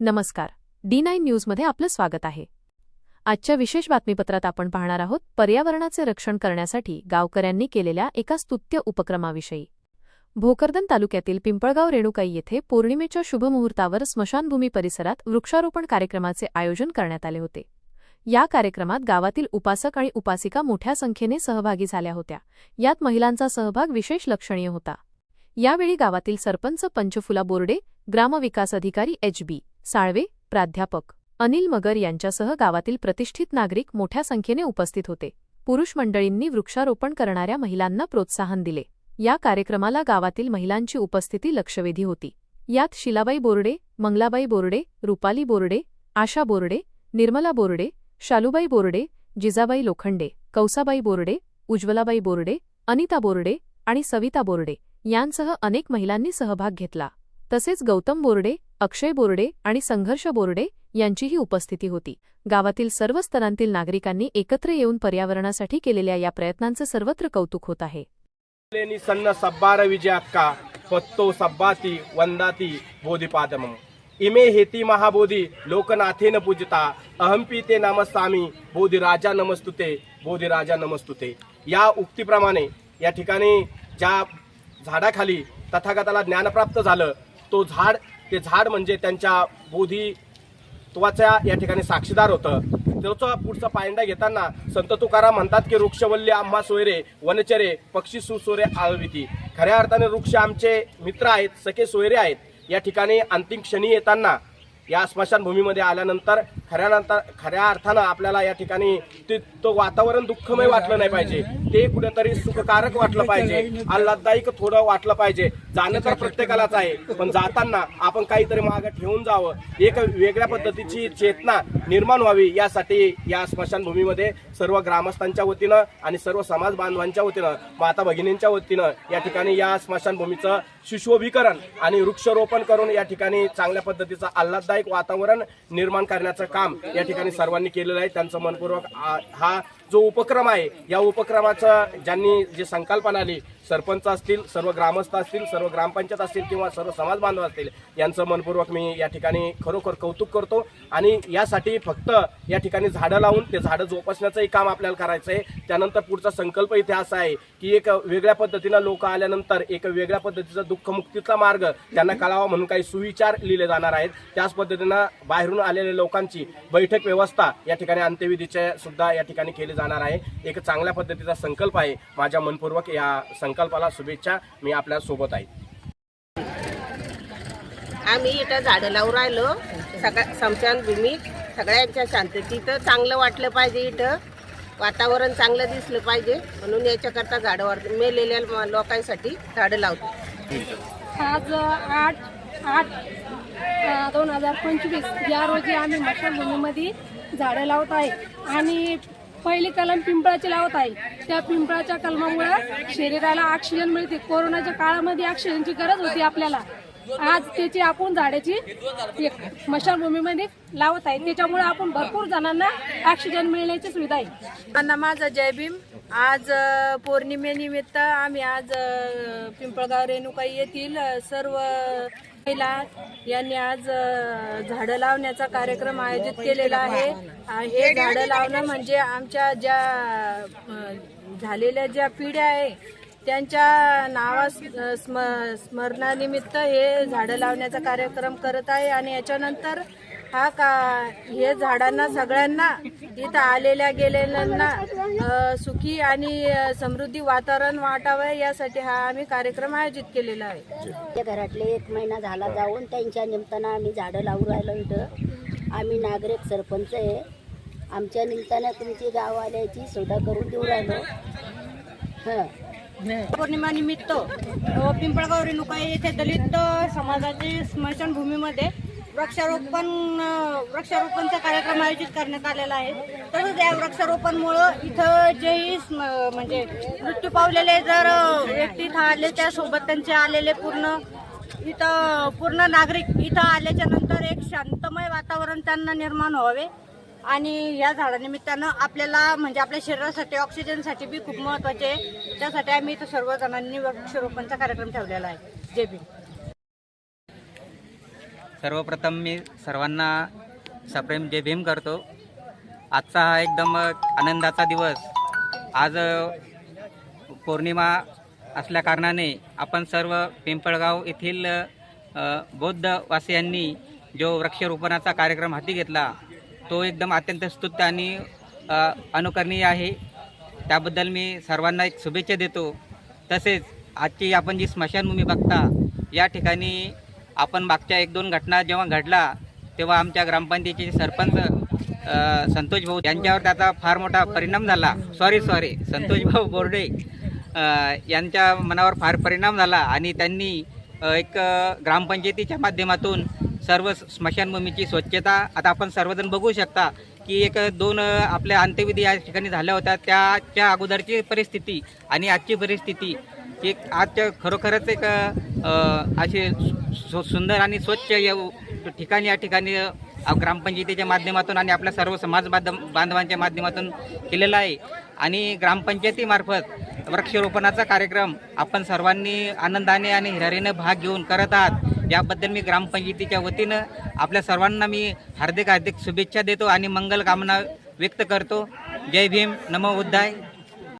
नमस्कार. D nine न्यूजमध्ये आपलं स्वागत आहे. आजच्या विशेष बातमीपत्रात आपण पाहणार आहोत पर्यावरणाचे रक्षण करण्यासाठी गावकऱ्यांनी केलेल्या एका स्तुत्य उपक्रमाविषयी. भोकरदन तालुक्यातील पिंपळगाव रेणुकाई येथे पौर्णिमेच्या शुभमुहूर्तावर स्मशानभूमी परिसरात वृक्षारोपण कार्यक्रमाचे आयोजन करण्यात आले होते. या कार्यक्रमात गावातील उपासक आणि उपासिका मोठ्या संख्येने सहभागी झाल्या होत्या. यात महिलांचा सहभाग विशेष लक्षणीय होता. यावेळी गावातील सरपंच पंचफुला बोर्डे ग्रामविकास अधिकारी एच बी. साळवे प्राध्यापक. अनिल मगर यांच्यासह गावातील प्रतिष्ठित नागरिक मोठ्या संख्येने उपस्थित होते. पुरुष मंडळींनी वृक्षारोपण करणाऱ्या महिलांना प्रोत्साहन दिले. या कार्यक्रमाला गावातील महिलांची उपस्थिती लक्षवेधी होती. यात शिलाबाई बोर्डे मंगलाबाई बोर्डे रुपाली बोर्डे आशा बोर्डे निर्मला बोर्डे शालूबाई बोर्डे जिजाबाई लोखंडे कौसाबाई बोर्डे उज्ज्वलाबाई बोर्डे अनिता बोर्डे आणि सविता बोर्डे यांसह अनेक महिलांनी सहभाग घेतला. तसेच गौतम बोर्डे अक्षय बोर्डे आणि संघर्ष बोर्डे यांचीही उपस्थिती होती. गावातील सर्व स्तरांतील नागरिकांनी एकत्र येऊन पर्यावरणासाठी केलेल्या या प्रयत्नांचं सर्वत्र कौतुक होत आहे. सन्न सब्बार विजयाक्का पत्तो सब्बाती वंदाती बोधिपादम इमे हेती महाबोधी लोकनाथेन पूजता अहंपी ते नामस्वामी बोधिराजा नमस्तुते बोधिराजा नमस्तुते. या उक्तीप्रमाणे या ठिकाणी ज्या झाडाखाली तथागताला ज्ञानप्राप्त झालं तो झाड ते झाड म्हणजे त्यांच्या बोधित्वाच्या या ठिकाणी साक्षीदार होतं. त्याचा पुढचा पायंडा घेताना संत तुकाराम म्हणतात की वृक्षवल्ली आम्हा सोयरे वनचरे पक्षी सुसोरे आळविती. खऱ्या अर्थाने वृक्ष आमचे मित्र आहेत सखे सोयरे आहेत. या ठिकाणी अंतिम क्षणी येताना या स्मशानभूमीमध्ये आल्यानंतर खऱ्या नंतर खऱ्या अर्थानं आपल्याला या ठिकाणी ते तो वातावरण दुःखमय वाटलं नाही पाहिजे. ते कुठेतरी सुखकारक वाटलं पाहिजे. आल्हाददायक थोडं वाटलं पाहिजे. जाणं तर प्रत्येकालाच आहे. पण जाताना आपण काहीतरी मागं ठेवून जावं. एक वेगळ्या पद्धतीची चेतना निर्माण व्हावी यासाठी या स्मशानभूमीमध्ये सर्व ग्रामस्थांच्या वतीनं आणि सर्व समाज बांधवांच्या वतीनं माता भगिनींच्या वतीनं या ठिकाणी या स्मशानभूमीचं सुशोभीकरण आणि वृक्षारोपण करून या ठिकाणी चांगल्या पद्धतीचं आल्हाददायक वातावरण निर्माण करण्याचं काम या ठिकाणी सर्वांनी केलेलं आहे. त्यांचं मनपूर्वक हा जो उपक्रम आहे या उपक्रमाचं ज्यांनी जी संकल्पना आली सरपंच असतील सर्व ग्रामस्थ असतील सर्व ग्रामपंचायत असतील किंवा सर्व समाज बांधव असतील यांचं मनपूर्वक मी या ठिकाणी खरोखर कौतुक करतो. आणि यासाठी फक्त या ठिकाणी झाडं लावून ते झाडं जोपासण्याचंही काम आपल्याला करायचं आहे. त्यानंतर पुढचा संकल्प इथे असा आहे की एक वेगळ्या पद्धतीनं लोक आल्यानंतर एक वेगळ्या पद्धतीचा दुःखमुक्तीचा मार्ग त्यांना कळावा म्हणून काही सुविचार लिहिले जाणार आहेत. त्याच पद्धतीनं बाहेरून आलेल्या लोकांची बैठक व्यवस्था या ठिकाणी अंत्यविधीच्या सुद्धा या ठिकाणी केली जाणार आहे. एक चांगल्या पद्धतीचा संकल्प आहे. माझ्या मनपूर्वक या संकल्पाला शुभेच्छा. मी आपल्यासोबत आहे. आम्ही इथं झाडं लावून राहिलो. सगळ्या स्मशानभूमीत सगळ्यांच्या शांततेत. चांगलं वाटलं पाहिजे इथं. वातावरण चांगलं दिसलं पाहिजे. म्हणून याच्याकरता झाडं वाढ मेलेल्या लोकांसाठी झाडं लावतो. आज आठ आठ दोन हजार पंचवीस या रोजी आम्ही मशानभूमीमध्ये झाडं लावत आहे. आणि पहिली कलम पिंपळाची लावत आहे. त्या पिंपळाच्या कलमामुळे शरीराला ऑक्सिजन मिळते. कोरोनाच्या काळामध्ये ऑक्सिजनची गरज होती आपल्याला. आज त्याची आपण झाडाची एक स्मशानभूमीमध्ये लावत आहे. त्याच्यामुळे आपण भरपूर जणांना ऑक्सिजन मिळण्याची सुविधा आहे. माझा जय भीम. आज पौर्णिमेनिमित्त आम्ही आज पिंपळगाव रेणुकाई येथील सर्व महिला यांनी आज झाडं लावण्याचा कार्यक्रम आयोजित केलेला आहे. हे झाडं लावणं म्हणजे आमच्या ज्या झालेल्या ज्या पिढ्या आहे त्यांच्या नावा स्म स्मरणानिमित्त हे झाडं लावण्याचा कार्यक्रम करत आहे आणि याच्यानंतर हा का हे झाडांना सगळ्यांना इथं आलेल्या गेलेल्यांना सुखी आणि समृद्धी वातावरण वाटावं यासाठी हा आम्ही कार्यक्रम आयोजित केलेला आहे. घरातले एक महिना झाला जाऊन त्यांच्या निमित्तानं आम्ही झाडं लावून राहिलो इथं. आम्ही नागरिक सरपंच आहे. आमच्या निमित्तानं तुमची गाववाल्याची सुविधा करून देऊ राहिलो. हां. पौर्णिमा निमित्त पिंपळगाव रेणुका येथे दलित समाजाची स्मशानभूमीमध्ये वृक्षारोपण वृक्षारोपणचा कार्यक्रम आयोजित करण्यात आलेला आहे. तसंच या वृक्षारोपणमुळं इथं जेही स्म- म्हणजे मृत्यू पावलेले जर व्यक्ती इथं आले त्यासोबत त्यांचे आलेले पूर्ण इथं पूर्ण नागरिक इथं आल्याच्यानंतर एक शांतमय वातावरण त्यांना निर्माण व्हावे. आणि या झाडानिमित्तानं आपल्याला म्हणजे आपल्या शरीरासाठी ऑक्सिजनसाठी बी खूप महत्त्वाचे आहे. त्यासाठी आम्ही इथं सर्वजणांनी वृक्षारोपणचा कार्यक्रम ठेवलेला आहे. जय भीम. सर्वप्रथम मी सर्वांना सप्रेम जय भीम करतो. आजचा हा एकदम आनंदाचा दिवस. आज पौर्णिमा असल्याकारणाने आपण सर्व पिंपळगाव येथील बौद्धवासियांनी जो वृक्षारोपणाचा कार्यक्रम हाती घेतला तो एकदम अत्यंत स्तुत्य आणि अनुकरणीय आहे. त्याबद्दल मी सर्वांना एक शुभेच्छा देतो. तसेच आजची आपण जी स्मशानभूमी बघता या ठिकाणी आपण मागच्या एक दोन घटना जेव्हा घडला तेव्हा आमच्या ग्रामपंचायतीचे सरपंच संतोष भाऊ यांच्यावर त्याचा फार मोठा परिणाम झाला. सॉरी सॉरी संतोष भाऊ बोर्डे यांच्या मनावर फार परिणाम झाला आणि त्यांनी एक ग्रामपंचायतीच्या माध्यमातून सर्व स्मशानभूमीची स्वच्छता. आता आपण सर्वजण बघू शकता की एक दोन आपल्या अंत्यविधी या ठिकाणी झाल्या होत्या. त्याच्या अगोदरची परिस्थिती आणि आजची परिस्थिती एक आजच्या खरोखरच एक असे सु सुंदर आणि स्वच्छ ठिकाणी या ठिकाणी ग्रामपंचायतीच्या माध्यमातून आणि आपल्या सर्व समाज बांधवांच्या माध्यमातून केलेला आहे. आणि ग्रामपंचायतीमार्फत वृक्षारोपणाचा कार्यक्रम आपण सर्वांनी आनंदाने आणि हिरारीने भाग घेऊन करत आहात. याबद्दल मी ग्रामपंचायतीच्या वतीनं आपल्या सर्वांना मी हार्दिक हार्दिक शुभेच्छा देतो आणि मंगल कामना व्यक्त करतो. जय भीम. नमो उद्धाय